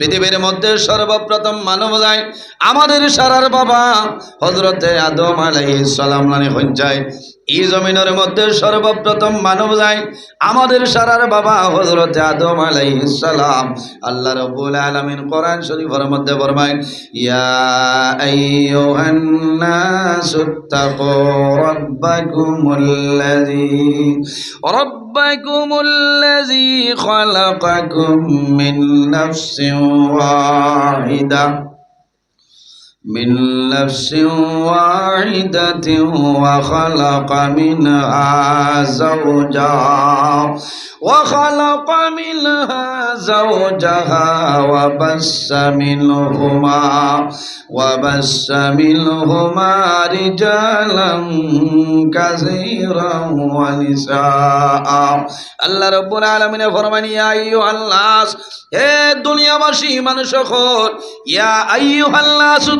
পৃথিবীর মধ্যে সর্বপ্রথম মানব যায় আমাদের সারার বাবা হজরতে আদম আলাই সালাম নানি হঞ্চায় এই জমিনের মধ্যে সর্বপ্রথম মানব যায় আমাদের সারার বাবা হজরতে আদম আলাইহিস সালাম আল্লাহ রাব্বুল আলামিন কোরআন শরীফের মধ্যে ফরমায় ইয়া আইয়ুহান নাসুত্তাকু রাব্বাকুমুল্লাযী ربكم الذي خلقكم من نفس واحدة من نفس واحدة وخلق منها زوجها وخلق منها زوجها وبس منهما وبس منهما رجالا كثيرا ونساء আল্লাহ রব্বুল আলামিনে ফরমান ইয়া আইয়ুহান নাস হে দুনিয়াবাসী মানুষ সকল ইয়া আইয়ুহান নাস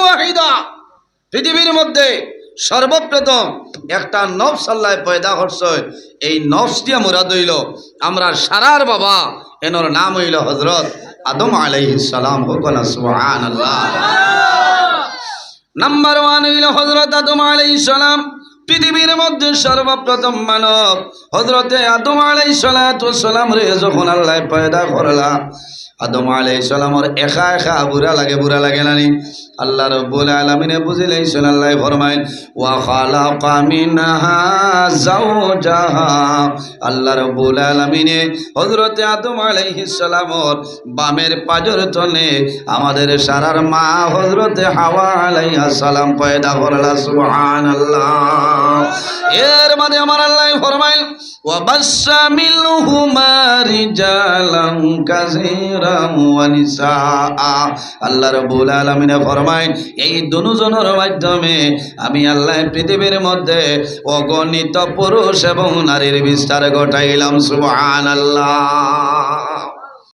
ওয়াহিদা। পৃথিবীর মধ্যে সর্বপ্রথম একটা নফস আল্লাহ পয়দা করছে। এই নফস দিয়া মুরাদ হইল আমরা সারার বাবা। এনর নাম হইল হজরত আদম আলাইসালাম সালাম। হোকনা সুহান আল্লাহ নাম্বার ওয়ান হইল হজরত আদম আলাইহিস সালাম। পৃথিবীর মধ্যে সর্বপ্রথম মানব হজরতে আদম আলাই সালাম রে যখন আল্লাহ পয়দা করলা আদম আলাই সালামর একা একা বুড়া লাগে বুড়া লাগে নানি আল্লাহ রব্বুল আলামিনে বুঝিলাইছেন আল্লাহ ফরমাইন ওয়া খালাকা মিনহা যাওজাহা। আল্লাহ রব্বুল আলামিনে হযরতে আদম আলাইহিস সালামর বামের পাজর তলে আমাদের সারার মা হজরতে হাওয়া আলাইহিস সালাম পয়দা করলা, সুবহানাল্লাহ। এর মানে আমার আল্লাহ ফরমাইল আল্লাহ রবুল আলমিনে ফরমাইন এই দুজনের মাধ্যমে আমি আল্লাহ পৃথিবীর মধ্যে অগণিত পুরুষ এবং নারীর বিস্তার ঘটাইলাম সুবহান আল্লাহ